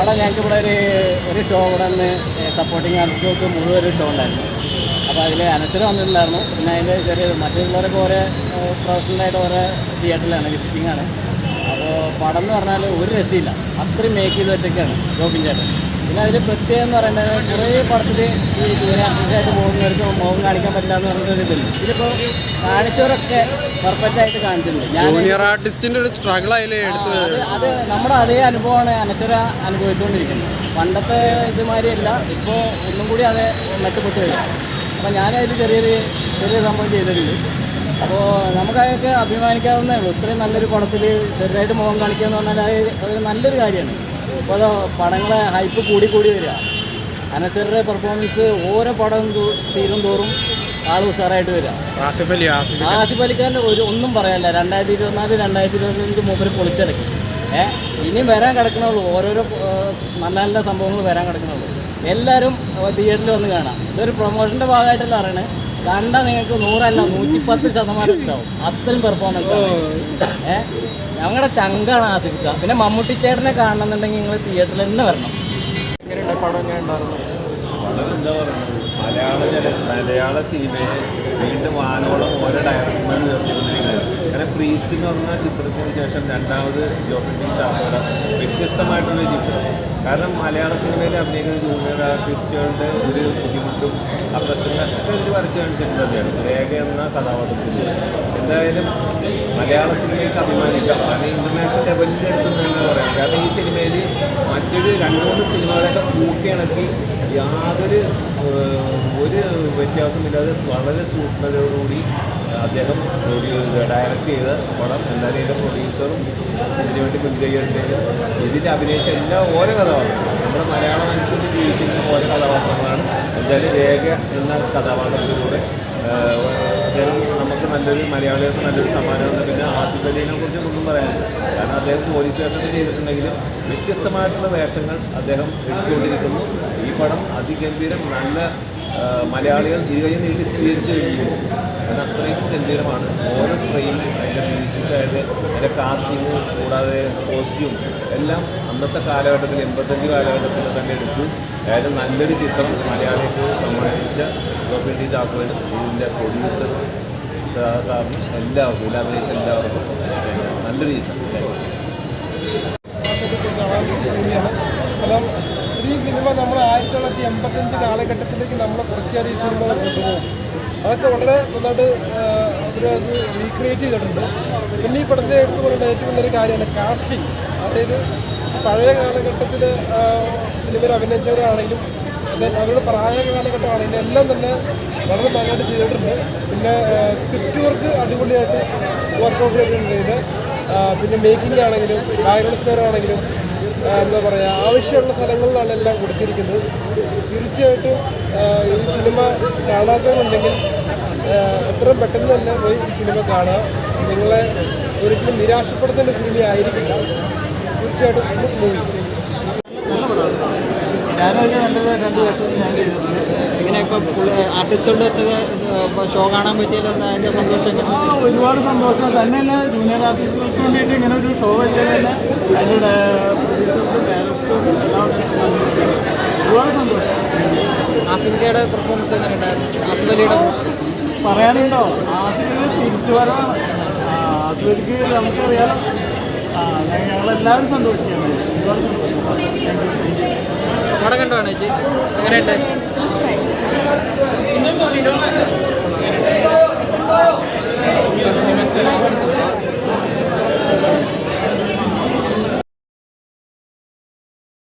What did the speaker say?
അവിടെ ഞങ്ങൾക്ക് ഇവിടെ ഒരു ഒരു ഷോ ഇവിടെ നിന്ന് സപ്പോർട്ടിങ് ആർട്ടിസ്റ്റ് മുഴുവൻ ഒരു ഷോ ഉണ്ടായിരുന്നു. അപ്പോൾ അതിൽ അനശ്വരം വന്നിട്ടുണ്ടായിരുന്നു. പിന്നെ അതിന്റെ ചെറിയ മറ്റുള്ളവരൊക്കെ ഓരോ പ്രൊഫഷണലായിട്ട് ഓരോ തിയേറ്ററിലാണ് വിസിറ്റിംഗ് ആണ്. അപ്പോൾ പടം എന്ന് പറഞ്ഞാൽ ഒരു രക്ഷയില്ല. അത്രയും മേക്ക് ചെയ്ത് വെച്ചൊക്കെയാണ് ജോബിൻ ചേട്ടൻ. പിന്നെ അതിൽ പ്രത്യേകം എന്ന് പറയുന്നത് കുറേ പടത്തിൽ ഈ ദൂരെ ആർട്ടിസ്റ്റായിട്ട് പോകുന്നവർക്ക് മുഖം കാണിക്കാൻ പറ്റാന്ന് പറഞ്ഞൊരു ഇതുണ്ട് ഇതിപ്പോൾ കാണിച്ചവരൊക്കെ പെർഫെക്റ്റ് ആയിട്ട് കാണിച്ചിട്ടുണ്ട്. ഞാൻ ആർട്ടിസ്റ്റിന്റെ ഒരു സ്ട്രഗിൾ ആയില്ലേ എടുത്ത് അത് നമ്മുടെ അതേ അനുഭവമാണ് അനശ്വര അനുഭവിച്ചുകൊണ്ടിരിക്കുന്നത്. പണ്ടത്തെ ഇതുമാതിരിയല്ല ഇപ്പോൾ ഒന്നും കൂടി അത് മെച്ചപ്പെട്ട് വരും. അപ്പോൾ ഞാനതിൽ ചെറിയൊരു ചെറിയ സംഭവം ചെയ്തിട്ടുണ്ട്. അപ്പോൾ നമുക്കതൊക്കെ അഭിമാനിക്കാവുന്നേ ഉള്ളൂ. ഇത്രയും നല്ലൊരു പടത്തിൽ ചെറുതായിട്ട് മുഖം കാണിക്കുക എന്ന് പറഞ്ഞാൽ അത് അതൊരു നല്ലൊരു കാര്യമാണ്. ഇപ്പോൾ പടങ്ങളെ ഹൈപ്പ് കൂടി കൂടി വരിക. അനശ്വരയുടെ പെർഫോമൻസ് ഓരോ പടം തീരും തോറും ആൾ ഉഷാറായിട്ട് വരിക. ആസിഫ് അലി ആസിഫ് ആസിഫ് അലിഖാന്റെ ഒരു ഒന്നും പറയാനില്ല. രണ്ടായിരത്തി ഇരുപത്തിനാല് രണ്ടായിരത്തി ഇരുപത്തഞ്ച് മൂപ്പര് പൊളിച്ചടക്കി. ഏഹ് ഇനിയും വരാൻ കിടക്കണുള്ളൂ. ഓരോരോ നല്ല നല്ല സംഭവങ്ങൾ വരാൻ കിടക്കണുള്ളൂ. എല്ലാവരും തിയേറ്ററിൽ വന്ന് കാണാം. ഇതൊരു പ്രൊമോഷന്റെ ഭാഗമായിട്ടല്ല പറയണേ. കണ്ടാൽ നിങ്ങൾക്ക് നൂറല്ല നൂറ്റിപ്പത്ത് ശതമാനം ഉണ്ടാവും. അത്രയും പെർഫോമൻസ് ഏ? ഞങ്ങളുടെ ചങ്കാണ് ആസ്വദിക്കുക പിന്നെ മമ്മൂട്ടി ചേട്ടനെ കാണണമെന്നുണ്ടെങ്കിൽ നിങ്ങൾ തിയേറ്ററിൽ തന്നെ വരണം. എങ്ങനെയുണ്ട് പടം ഞാൻ ഉണ്ടായിരുന്നു വളരെ എന്താ പറയുന്നത്? മലയാള ജന മലയാള സിനിമയെ വീണ്ടും വാനോളം ഓരോ ഡയറക്ടർമാർ ഉയർത്തിക്കൊണ്ടിരിക്കുകയാണ്. കാരണം പ്രീസ്റ്റ് എന്ന് പറഞ്ഞ ചിത്രത്തിന് ശേഷം രണ്ടാമത് ജോബിൻ ചാപ്പയുടെ വ്യത്യസ്തമായിട്ടുള്ള ചിത്രം. കാരണം മലയാള സിനിമയിൽ അഭിനയിക്കുന്ന ജൂനിയർ ആർട്ടിസ്റ്റുകളുടെ ഒരു ബുദ്ധിമുട്ടും ആ പ്രശ്നങ്ങളൊക്കെ എനിക്ക് വരച്ചു കാണിച്ചിട്ടുണ്ട് രേഖ എന്ന കഥാപാത്രത്തിൽ. എന്തായാലും മലയാള സിനിമയ്ക്ക് അഭിമാനിക്കാം. കാരണം ഇന്റർനാഷണൽ ലെവലിന്റെ അടുത്ത് തന്നെ പറയാം. കാരണം ഈ സിനിമയിൽ മറ്റൊരു രണ്ട് മൂന്ന് സിനിമകളൊക്കെ കൂട്ടിയിണക്കി യാതൊരു ഒരു വ്യത്യാസമില്ലാതെ വളരെ സൂക്ഷ്മതയോടുകൂടി അദ്ദേഹം ഡയറക്റ്റ് ചെയ്ത പടം എന്നാലും എന്റെ പ്രൊഡ്യൂസറും ഇതിനുവേണ്ടി വേണ്ടി ഇതിന്റെ അഭിനയിച്ച എല്ലാ ഓരോ കഥാപാത്രങ്ങളും നമ്മുടെ മലയാള മനസ്സിൽ ജീവിച്ചിരുന്ന ഓരോ കഥാപാത്രങ്ങളാണ്. എന്തായാലും രേഖ എന്ന കഥാപാത്രത്തിലൂടെ അദ്ദേഹം നല്ലൊരു മലയാളികൾക്ക് നല്ലൊരു സമ്മാനമുണ്ട് പിന്നെ ആസിഫ് അലീനെ കുറിച്ച് ഒന്നും പറയാനില്ല. കാരണം അദ്ദേഹം പോലീസ് സ്റ്റേഷനിൽ ചെയ്തിട്ടുണ്ടെങ്കിലും വ്യത്യസ്തമായിട്ടുള്ള വേഷങ്ങൾ അദ്ദേഹം എടുത്തുകൊണ്ടിരിക്കുന്നു. ഈ പടം അതിഗംഭീരം നല്ല മലയാളികൾ ഇരുകയും നീട്ടി സ്വീകരിച്ചു കഴിഞ്ഞിരിക്കുന്നു. കാരണം അത്രയും ഗംഭീരമാണ്. ഓരോ ഫ്രെയിമും അതിന്റെ മ്യൂസിക് ആയത് അതിന്റെ കാസ്റ്റിങ് കൂടാതെ കോസ്റ്റ്യൂം എല്ലാം അന്നത്തെ കാലഘട്ടത്തിൽ എൺപത്തഞ്ച് കാലഘട്ടത്തിൽ തന്നെ എടുത്ത്. അതായത് നല്ലൊരു ചിത്രം മലയാളിക്ക് സമ്മാനിച്ച ഗോപി ടി ചാക്കോനും ഇതിന്റെ പ്രൊഡ്യൂസർ സാറിനും എല്ലാവർക്കും അഭിനയിച്ച എല്ലാവർക്കും സിനിമയാണ് കാരണം ഈ സിനിമ നമ്മൾ ആയിരത്തി തൊള്ളായിരത്തി എൺപത്തഞ്ച് കാലഘട്ടത്തിലേക്ക് നമ്മളെ കുറച്ചേറെ ഈ സിനിമ കൊണ്ടുപോകും. അതൊക്കെ വളരെ നന്നായിട്ട് അവരത് റീക്രിയേറ്റ് ചെയ്തിട്ടുണ്ട്. പിന്നെ ഈ പടത്തെ എടുത്ത് പറയുന്ന ഏറ്റവും നല്ലൊരു കാര്യമാണ് കാസ്റ്റിംഗ് അതായത് പഴയ കാലഘട്ടത്തിൽ സിനിമയിൽ അഭിനയിച്ചവരാണെങ്കിലും അവരുടെ പ്രായ കാലഘട്ടമാണെങ്കിലും എല്ലാം തന്നെ വളരെ നന്നായിട്ട് ചെയ്തിട്ടുണ്ട്. പിന്നെ സ്ക്രിപ്റ്റ് വർക്ക് അടിപൊളിയായിട്ട് വർക്കൗട്ട് ചെയ്തിട്ടുണ്ട് ഇത്. പിന്നെ മേക്കിംഗ് ആണെങ്കിലും ബാക്ക്ഗ്രൗണ്ട് സ്കോർ ആണെങ്കിലും എന്താ പറയുക ആവശ്യമുള്ള സ്ഥലങ്ങളിലാണ് എല്ലാം കൊടുത്തിരിക്കുന്നത്. തീർച്ചയായിട്ടും ഈ സിനിമ കാണാത്തവരുണ്ടെങ്കിൽ എത്ര എത്രയും പെട്ടെന്ന് തന്നെ പോയി ഈ സിനിമ കാണുക. നിങ്ങളെ ഒരിക്കലും നിരാശപ്പെടുത്തേണ്ട സിനിമ ആയിരിക്കില്ല തീർച്ചയായിട്ടും മൂവി രണ്ട് വർഷം ഞാൻ ചെയ്തിട്ടുണ്ട്. ഇങ്ങനെ ഇപ്പോൾ ആർട്ടിസ്റ്റുകളുടെ അടുത്തൊക്കെ ഷോ കാണാൻ പറ്റിയല്ലോ അതിന്റെ സന്തോഷം ഒരുപാട് സന്തോഷം. തന്നെയല്ല ജൂനിയർ ആർട്ടിസ്റ്റുകൾക്ക് വേണ്ടിയിട്ട് ഇങ്ങനെ ഒരു ഷോ വെച്ചാൽ തന്നെ. അതിന്റെ ഡയറക്ടറും. ഒരുപാട് സന്തോഷം. ആസിഫിക്കയുടെ പെർഫോമൻസ് എങ്ങനെ ഉണ്ടായിരുന്നു? ആസിഫ് അലിയുടെ പറയാനുണ്ടോ? ആസിഫിന് തിരിച്ചു വരാം ആസിഫിക്ക് നമുക്കറിയാം. ഞങ്ങളെല്ലാവരും സന്തോഷിക്കണം ഒരുപാട് സന്തോഷം. അവിടെ കണ്ടുവാണ് ചേച്ചി? എങ്ങനെയുണ്ട്?